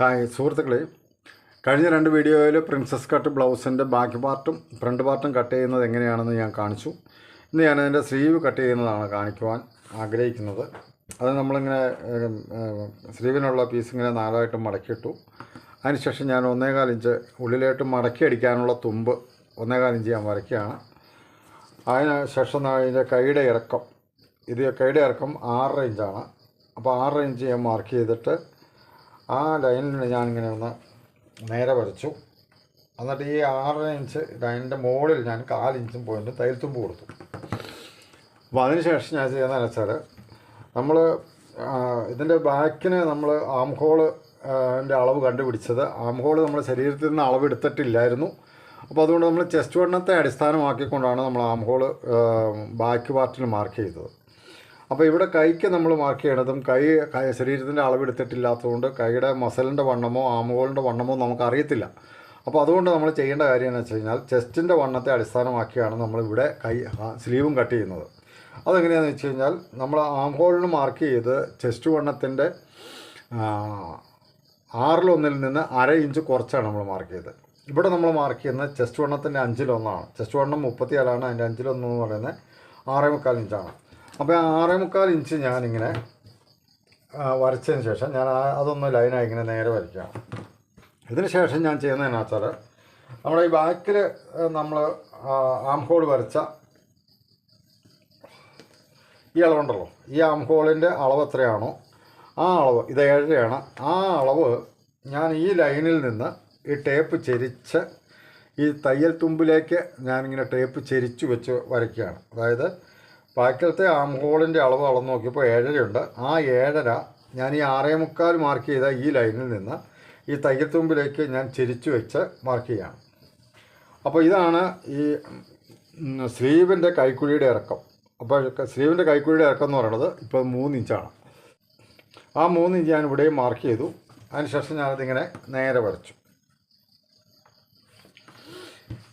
Hi സുഹൃത്തുക്കളെ. കഴിഞ്ഞ രണ്ട് വീഡിയോയിൽ പ്രിൻസസ് കട്ട് ബ്ലൗസിന്റെ ബാക്ക് പാർട്ടും ഫ്രണ്ട് പാർട്ടും കട്ട് ചെയ്യുന്നത് എങ്ങനെയാണെന്ന് ഞാൻ കാണിച്ചു. ഇന്ന് ഞാൻ അതിന്റെ സ്ലീവ് കട്ട് ചെയ്യുന്നതാണ് കാണിക്കുവാൻ ആഗ്രഹിക്കുന്നത്. അത് നമ്മളിങ്ങനെ സ്ലീവിനുള്ള പീസ് ഇങ്ങനെ നാലായിട്ട് മടക്കിയിട്ടു. അതിനുശേഷം ഞാൻ ഒന്നേകാൽ ഇഞ്ച് ഉള്ളിലോട്ട് മടക്കി അടിക്കാനുള്ള തുമ്പ് ഒന്നേകാൽ ഇഞ്ച് ഞാൻ വരയ്ക്കുകയാണ്. അതിന് ശേഷം അതിന്റെ കൈയുടെ ഇറക്കം ഇത് കൈയുടെ ഇറക്കം ആറര ഇഞ്ചാണ്. അപ്പോൾ ആറര ഇഞ്ച് ഞാൻ മാർക്ക് ചെയ്തിട്ട് ആ ലൈനിൽ ഞാനിങ്ങനെ ഒന്ന് നേരെ വരച്ചു. എന്നിട്ട് ഈ ആറര ഇഞ്ച് ലൈനിന്റെ മുകളിൽ ഞാൻ കാലിഞ്ചും പോയിന്റ് തയ്യൽത്തുമ്പ് കൊടുത്തു. അപ്പോൾ അതിനുശേഷം ഞാൻ ചെയ്യുന്നതെന്ന് വെച്ചാൽ നമ്മൾ ഇതിന്റെ ബാക്കിന് നമ്മൾ ആം ഹോൾ ന്റെ അളവ് കണ്ടുപിടിച്ചത്. ആം നമ്മൾ ശരീരത്തിൽ നിന്ന് അളവ് എടുത്തിട്ടില്ലായിരുന്നു. അപ്പോൾ അതുകൊണ്ട് നമ്മൾ ചെസ്റ്റ് വണ്ണത്തെ അടിസ്ഥാനമാക്കിക്കൊണ്ടാണ് നമ്മൾ ആം ബാക്ക് പാർട്ടിൽ മാർക്ക് ചെയ്തത്. അപ്പോൾ ഇവിടെ കൈക്ക് നമ്മൾ മാർക്ക് ചെയ്യണതും കൈ ശരീരത്തിന്റെ അളവെടുത്തിട്ടില്ലാത്തതുകൊണ്ട് കൈയുടെ മസലിന്റെ വണ്ണമോ ആമുകളുടെ വണ്ണമോ നമുക്ക് അറിയത്തില്ല അപ്പോൾ അതുകൊണ്ട് നമ്മൾ ചെയ്യേണ്ട കാര്യം എന്ന് വെച്ച് കഴിഞ്ഞാൽ ചെസ്റ്റിന്റെ വണ്ണത്തെ അടിസ്ഥാനമാക്കിയാണ് നമ്മളിവിടെ കൈ സ്ലീവും കട്ട് ചെയ്യുന്നത്. അതെങ്ങനെയാണെന്ന് വെച്ച് കഴിഞ്ഞാൽ നമ്മൾ ആംഹോളിന് മാർക്ക് ചെയ്ത് ചെസ്റ്റ് വണ്ണത്തിന്റെ ആറിലൊന്നിൽ നിന്ന് അര ഇഞ്ച് കുറച്ചാണ് നമ്മൾ മാർക്ക് ചെയ്തത്. ഇവിടെ നമ്മൾ മാർക്ക് ചെയ്യുന്നത് ചെസ്റ്റ് വണ്ണത്തിന്റെ അഞ്ചിലൊന്നാണ്. ചെസ്റ്റ് വണ്ണം മുപ്പത്തിയാലാണ് അതിന്റെ അഞ്ചിലൊന്ന് എന്ന് പറയുന്നത് ആറേ മുക്കാൽ ഇഞ്ചാണ് അപ്പോൾ ആറേ മുക്കാൽ ഇഞ്ച് ഞാനിങ്ങനെ വരച്ചതിന് ശേഷം ഞാൻ അതൊന്ന് ലൈനായി ഇങ്ങനെ നേരെ വരയ്ക്കാം. ഇതിന് ശേഷം ഞാൻ ചെയ്യുന്നതെന്നു വെച്ചാൽ നമ്മുടെ ഈ ബാക്കിൽ നമ്മൾ ആം ഹോൾ വരച്ച ഈ അളവുണ്ടല്ലോ. ഈ ആം ഹോളിന്റെ അളവ് എത്രയാണോ ആ അളവ് ഇത് ഏഴരയാണ്. ആ അളവ് ഞാൻ ഈ ലൈനിൽ നിന്ന് ഈ ടേപ്പ് ചെരിച്ച് ഈ തയ്യൽ തുമ്പിലേക്ക് ഞാനിങ്ങനെ ടേപ്പ് ചെരിച്ചു വെച്ച് വരയ്ക്കുകയാണ്. അതായത് ബാക്കിലത്തെ ആം ഹോളിന്റെ അളവ് അളന്ന് നോക്കിയപ്പോൾ ഏഴരയുണ്ട്. ആ ഏഴര ഞാൻ ഈ ആറേ മുക്കാൽ മാർക്ക് ചെയ്ത ഈ ലൈനിൽ നിന്ന് ഈ തയ്യൽ തുമ്പിലേക്ക് ഞാൻ ചിരിച്ചു വെച്ച് മാർക്ക് ചെയ്യാണ്. അപ്പോൾ ഇതാണ് ഈ സ്ലീവിന്റെ കൈക്കുഴിയുടെ ഇറക്കം. അപ്പോൾ സ്ലീവിന്റെ കൈക്കുഴിയുടെ ഇറക്കം എന്ന് പറയുന്നത് ഇപ്പോൾ മൂന്ന് ഇഞ്ചാണ് ആ മൂന്ന് ഇഞ്ച് ഞാൻ ഇവിടെയും മാർക്ക് ചെയ്തു. അതിനുശേഷം ഞാനതിങ്ങനെ നേരെ വരച്ചു.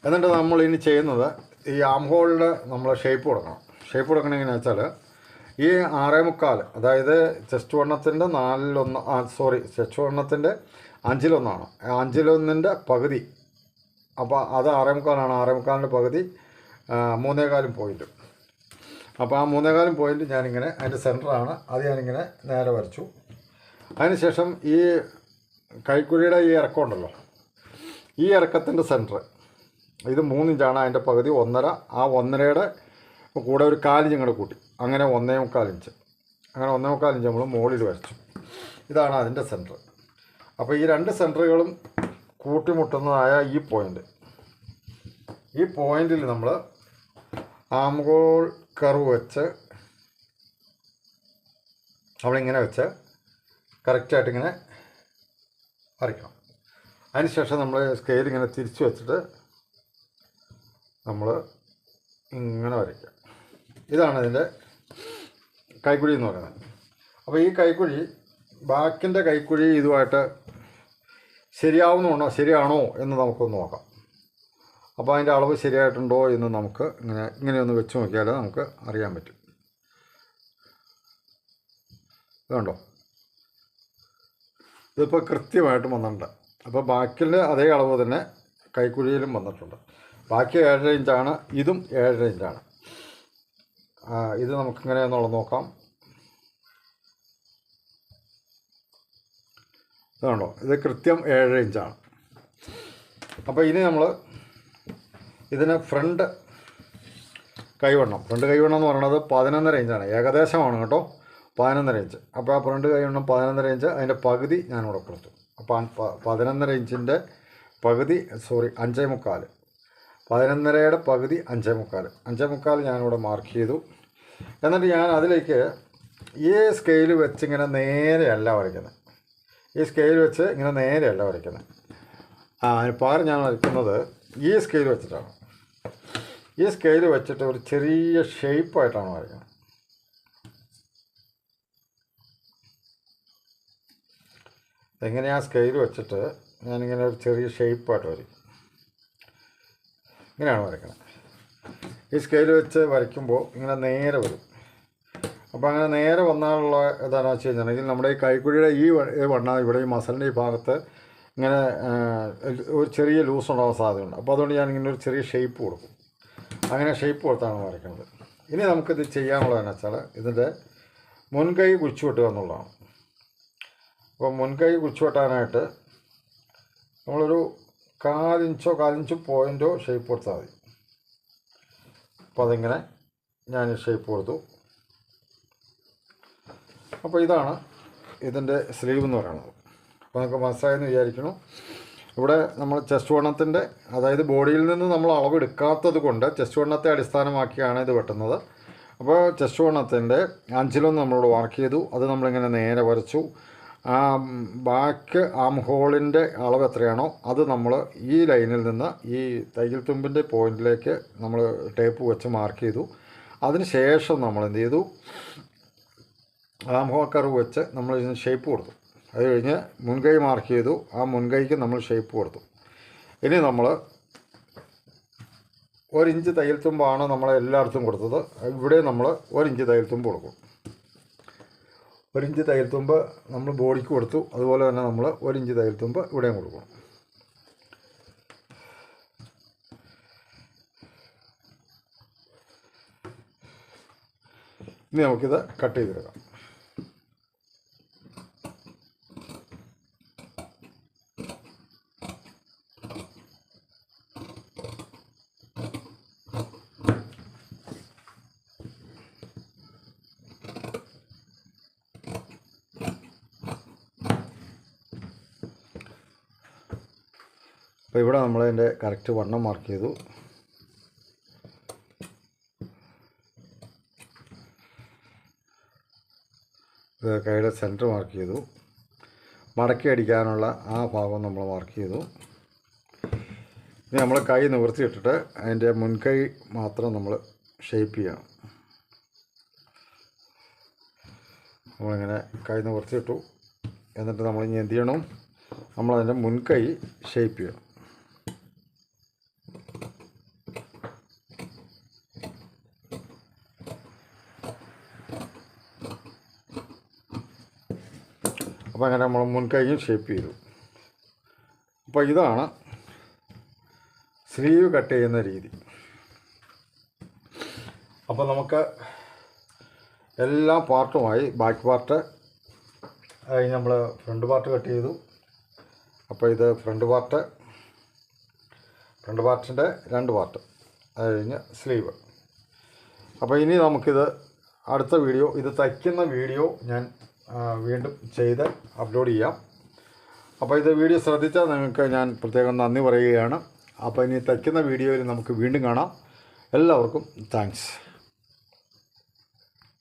എന്നിട്ട് നമ്മൾ ഇനി ചെയ്യുന്നത് ഈ ആം ഹോളിന്റെ നമ്മൾ ഷേപ്പ് കൊടുക്കണം. ഷേപ്പ് കൊടുക്കണം എങ്ങനെയാണെന്ന് വെച്ചാൽ ഈ ആറേ മുക്കാൽ അതായത് ചെസ്റ്റ് വണ്ണത്തിന്റെ നാലിലൊന്ന് സോറി ചെസ്റ്റ് വണ്ണത്തിന്റെ അഞ്ചിലൊന്നാണ്. അഞ്ചിലൊന്നിന്റെ പകുതി അപ്പോൾ അത് ആറേ മുക്കാലാണ്. ആറേ മുക്കാലിന്റെ പകുതി മൂന്നേകാലും പോയിന്റ് അപ്പോൾ ആ മൂന്നേകാലും പോയിന്റ് ഞാനിങ്ങനെ അതിന്റെ സെന്ററാണ് അത് ഞാനിങ്ങനെ നേരെ വരച്ചു. അതിനുശേഷം ഈ കൈക്കുഴിയുടെ ഈ ഇറക്കം ഉണ്ടല്ലോ ഈ ഇറക്കത്തിന്റെ സെന്റർ ഇത് മൂന്നിഞ്ചാണ്. അതിന്റെ പകുതി ഒന്നര. ആ ഒന്നരയുടെ കൂടെ ഒരു കാലിഞ്ച് ഇങ്ങോട്ട് കൂട്ടി. അങ്ങനെ ഒന്നേ മുക്കാലിഞ്ച് അങ്ങനെ ഒന്നേ മുക്കാലിഞ്ച് നമ്മൾ മുകളിൽ വരച്ചു. ഇതാണ് അതിന്റെ സെന്റർ അപ്പോൾ ഈ രണ്ട് സെന്ററുകളും കൂട്ടിമുട്ടുന്നതായ ഈ പോയിന്റ് ഈ പോയിന്റിൽ നമ്മൾ ആംഗോൾ കർവ് വെച്ച് നമ്മളിങ്ങനെ വെച്ച് കറക്റ്റായിട്ട് ഇങ്ങനെ വരയ്ക്കണം. അതിനുശേഷം നമ്മൾ സ്കെയിൽ ഇങ്ങനെ തിരിച്ചു വെച്ചിട്ട് നമ്മൾ ഇങ്ങനെ വരയ്ക്കുക. ഇതാണ് ഇതിന്റെ കൈക്കുഴി എന്ന് പറയുന്നത്. അപ്പോൾ ഈ കൈക്കുഴി ബാക്കിന്റെ കൈക്കുഴി ഇതുമായിട്ട് ശരിയാവുന്നുണ്ടോ ശരിയാണോ എന്ന് നമുക്കൊന്ന് നോക്കാം. അപ്പോൾ അതിന്റെ അളവ് ശരിയായിട്ടുണ്ടോ എന്ന് നമുക്ക് ഇങ്ങനെ ഇങ്ങനെയൊന്ന് വെച്ച് നോക്കിയാൽ നമുക്ക് അറിയാൻ പറ്റും. ഇതുണ്ടോ ഇതിപ്പോൾ കൃത്യമായിട്ടും വന്നിട്ടുണ്ട്. അപ്പോൾ ബാക്കിന്റെ അതേ അളവ് തന്നെ കൈക്കുഴിയിലും വന്നിട്ടുണ്ട്. ബാക്കി ഏഴര ഇഞ്ചാണ് ഇതും ഏഴര ഇഞ്ചാണ്. ഇത് നമുക്കിങ്ങനെ എന്നുള്ളത് നോക്കാം. ഇതാണോ ഇത് കൃത്യം ഏഴ് ഇഞ്ചാണ്. അപ്പോൾ ഇനി നമ്മൾ ഇതിന് ഫ്രണ്ട് കൈവണ്ണം. ഫ്രണ്ട് കൈവണ്ണം എന്ന് പറയുന്നത് പതിനൊന്നര ഇഞ്ചാണ്. ഏകദേശമാണ് കേട്ടോ. പതിനൊന്നര ഇഞ്ച്. അപ്പോൾ ആ ഫ്രണ്ട് കൈവണ്ണം പതിനൊന്നര ഇഞ്ച്. അതിന്റെ പകുതി ഞാനിവിടെ കൊടുത്തു. അപ്പോൾ പതിനൊന്നര ഇഞ്ചിന്റെ പകുതി സോറി അഞ്ചേ മുക്കാൽ പതിനൊന്നരയുടെ പകുതി അഞ്ചേ മുക്കാൽ അഞ്ചേ മുക്കാൽ ഞാനിവിടെ മാർക്ക് ചെയ്തു. എന്നിട്ട് ഞാൻ അതിലേക്ക് ഈ സ്കെയിൽ വെച്ച് ഇങ്ങനെ നേരെയല്ല വരയ്ക്കുന്നത്. ഈ സ്കെയിൽ വെച്ച് ഇങ്ങനെ നേരെയല്ല വരയ്ക്കുന്നത്. ആ പകരം ഞാൻ വരയ്ക്കുന്നത് ഈ സ്കെയിൽ വെച്ചിട്ടാണ്. ഈ സ്കെയിൽ വെച്ചിട്ട് ഒരു ചെറിയ ഷേപ്പായിട്ടാണ് വരയ്ക്കുന്നത്. എങ്ങനെയാണ് സ്കെയിൽ വെച്ചിട്ട് ഞാനിങ്ങനെ ഒരു ചെറിയ ഷേപ്പായിട്ട് വരയ്ക്കും. ഇങ്ങനെയാണ് വരയ്ക്കുന്നത്. ഈ സ്കെയിൽ വെച്ച് വരയ്ക്കുമ്പോൾ ഇങ്ങനെ നേരെ വരും. അപ്പോൾ അങ്ങനെ നേരെ വന്നാലുള്ള എന്താണെന്ന് വെച്ച് കഴിഞ്ഞിട്ടുണ്ടെങ്കിൽ നമ്മുടെ ഈ കൈക്കുഴിയുടെ ഈ വണ്ണ ഇവിടെ ഈ മസലിന്റെ ഈ ഭാഗത്ത് ഇങ്ങനെ ഒരു ചെറിയ ലൂസ് ഉണ്ടാവാൻ സാധ്യതയുണ്ട്. അപ്പോൾ അതുകൊണ്ട് ഞാൻ ഇങ്ങനെ ഒരു ചെറിയ ഷേപ്പ് കൊടുക്കും. അങ്ങനെ ഷേപ്പ് കൊടുത്താണ് വരയ്ക്കുന്നത്. ഇനി നമുക്കിത് ചെയ്യാനുള്ളതെന്ന് വെച്ചാൽ ഇതിന്റെ മുൻകൈ കുഴിച്ചു വെട്ടുക എന്നുള്ളതാണ്. അപ്പോൾ മുൻകൈ കുഴിച്ചു വെട്ടാനായിട്ട് നമ്മളൊരു കാലിഞ്ചോ കാലിഞ്ചോ പോയിന്റോ ഷേപ്പ് കൊടുത്താൽ മതി. അപ്പോൾ അതിങ്ങനെ ഞാൻ ഷേപ്പ് കൊടുത്തു. അപ്പോൾ ഇതാണ് ഇതിന്റെ സ്ലീവ് എന്ന് പറയുന്നത്. അപ്പോൾ നമുക്ക് മനസ്സിലായെന്ന് വിചാരിക്കണം ഇവിടെ നമ്മൾ ചെസ്റ്റ് വണ്ണത്തിന്റെ അതായത് ബോഡിയിൽ നിന്ന് നമ്മൾ അളവെടുക്കാത്തത് കൊണ്ട് ചെസ്റ്റ് വണ്ണത്തെ അടിസ്ഥാനമാക്കിയാണ് ഇത് വെട്ടുന്നത്. അപ്പോൾ ചെസ്റ്റ് വണ്ണത്തിന്റെ അഞ്ചിലൊന്ന് നമ്മളോട് വർക്ക് ചെയ്തു. അത് നമ്മളിങ്ങനെ നേരെ വരച്ചു. ആ ബാക്ക് ആം ഹോളിന്റെ അളവ് എത്രയാണോ അത് നമ്മൾ ഈ ലൈനിൽ നിന്ന് ഈ തയ്യൽ തുമ്പിന്റെ പോയിന്റിലേക്ക് നമ്മൾ ടേപ്പ് വെച്ച് മാർക്ക് ചെയ്തു. അതിന് ശേഷം നമ്മൾ എന്ത് ചെയ്തു? ആം ഹോൾ കർവ് വെച്ച് നമ്മൾ ഇതിന് ഷേപ്പ് കൊടുത്തു. അത് കഴിഞ്ഞ് മുൻകൈ മാർക്ക് ചെയ്തു. ആ മുൻകൈക്ക് നമ്മൾ ഷേപ്പ് കൊടുത്തു. ഇനി നമ്മൾ ഒരിഞ്ച് തയ്യൽ തുമ്പാണ് നമ്മൾ എല്ലായിടത്തും കൊടുത്തത്. ഇവിടെ നമ്മൾ ഒരിഞ്ച് തയ്യൽ തുമ്പ് കൊടുക്കും. ഒരിഞ്ച് തയ്യൽ തുമ്പ് നമ്മൾ ബോഡിക്ക് കൊടുത്തു. അതുപോലെ തന്നെ നമ്മൾ ഒരിഞ്ച് തയ്യൽ തുമ്പ് ഇവിടെയും കൊടുക്കണം. ഇനി നമുക്കിത് കട്ട് ചെയ്തെടുക്കാം. അപ്പോൾ ഇവിടെ നമ്മൾ അതിന്റെ കറക്റ്റ് വണ്ണം മാർക്ക് ചെയ്തു. ഇത് കൈയുടെ സെന്റർ മാർക്ക് ചെയ്തു. മടക്കി അടിക്കാനുള്ള ആ ഭാഗം നമ്മൾ മാർക്ക് ചെയ്തു. ഇനി നമ്മൾ കൈ നിവർത്തിയിട്ടിട്ട് അതിന്റെ മുൻകൈ മാത്രം നമ്മൾ ഷേപ്പ് ചെയ്യണം. നമ്മളിങ്ങനെ കൈ നിവർത്തിയിട്ടു. എന്നിട്ട് നമ്മൾ ഇനി എന്ത് ചെയ്യണം? നമ്മളതിന്റെ മുൻകൈ ഷേപ്പ് ചെയ്യണം. അപ്പോൾ അങ്ങനെ നമ്മൾ മുൻകൈയും ഷേപ്പ് ചെയ്തു. അപ്പോൾ ഇതാണ് സ്ലീവ് കട്ട് ചെയ്യുന്ന രീതി. അപ്പോൾ നമുക്ക് എല്ലാ പാർട്ടുമായി ബാക്ക് പാർട്ട് കഴിഞ്ഞ് നമ്മൾ ഫ്രണ്ട് പാർട്ട് കട്ട് ചെയ്തു. അപ്പോൾ ഇത് ഫ്രണ്ട് പാർട്ട് ഫ്രണ്ട് പാർട്ടിന്റെ രണ്ട് പാർട്ട് അത് കഴിഞ്ഞ് സ്ലീവ്. അപ്പോൾ ഇനി നമുക്കിത് അടുത്ത വീഡിയോ ഇത് തയ്ക്കുന്ന വീഡിയോ ഞാൻ വീണ്ടും ചെയ്ത് അപ്ലോഡ് ചെയ്യാം. അപ്പോൾ ഇത് വീഡിയോ ശ്രദ്ധിച്ചാൽ നിങ്ങൾക്ക് ഞാൻ പ്രത്യേകം നന്ദി പറയുകയാണ്. അപ്പോൾ ഇനി തയ്ക്കുന്ന വീഡിയോയിൽ നമുക്ക് വീണ്ടും കാണാം. എല്ലാവർക്കും താങ്ക്സ്